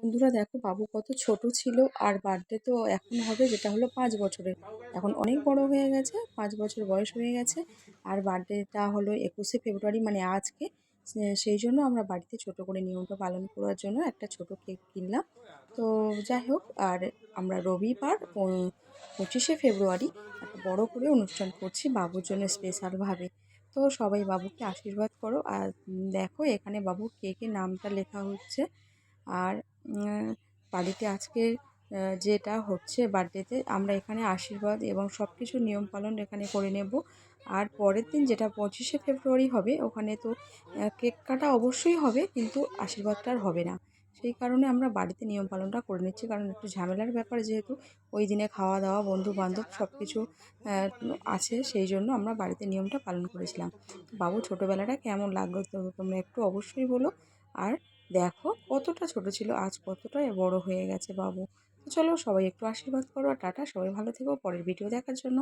বন্ধুরা দেখো, বাবু কত ছোট ছিল আর বার্থডে তো এখন হবে যেটা হলো পাঁচ বছরের। এখন অনেক বড় হয়ে গেছে, পাঁচ বছর বয়স হয়ে গেছে আর বার্থডেটা হলো একুশে ফেব্রুয়ারি মানে আজকে। সেই জন্য আমরা বাড়িতে ছোট করে নিয়মটা পালন করার জন্য একটা ছোট কেক কিনলাম। তো যাই হোক, আর আমরা রবিবার পঁচিশে ফেব্রুয়ারি একটা বড় করে অনুষ্ঠান করছি বাবুর জন্য স্পেশালভাবে তো সবাই বাবুকে আশীর্বাদ করো। আর দেখো, এখানে বাবুর কেকের নামটা লেখা হচ্ছে। আর বাড়িতে আজকে যেটা হচ্ছে বার্থডেতে আমরা এখানে আশীর্বাদ এবং সব কিছু নিয়ম পালন এখানে করে নেব। আর পরের দিন যেটা পঁচিশে ফেব্রুয়ারি হবে, ওখানে তো কেক কাটা অবশ্যই হবে, কিন্তু আশীর্বাদটা আর হবে না। সেই কারণে আমরা বাড়িতে নিয়ম পালনটা করে নিচ্ছি, কারণ একটু ঝামেলার ব্যাপার যেহেতু, ওই দিনে খাওয়া দাওয়া বন্ধু বান্ধব সব কিছু আছে, সেই জন্য আমরা বাড়িতে নিয়মটা পালন করেছিলাম। বাবু ছোটোবেলাটা কেমন লাগল তোমরা একটু অবশ্যই বলো। আর দেখো কতটা ছোট ছিল, আজ কতটা বড় হয়ে গেছে বাবু। তো চলো সবাই একটু আশীর্বাদ করো টাটা, সবাই ভালো থেকো, পরের ভিডিও দেখার জন্য।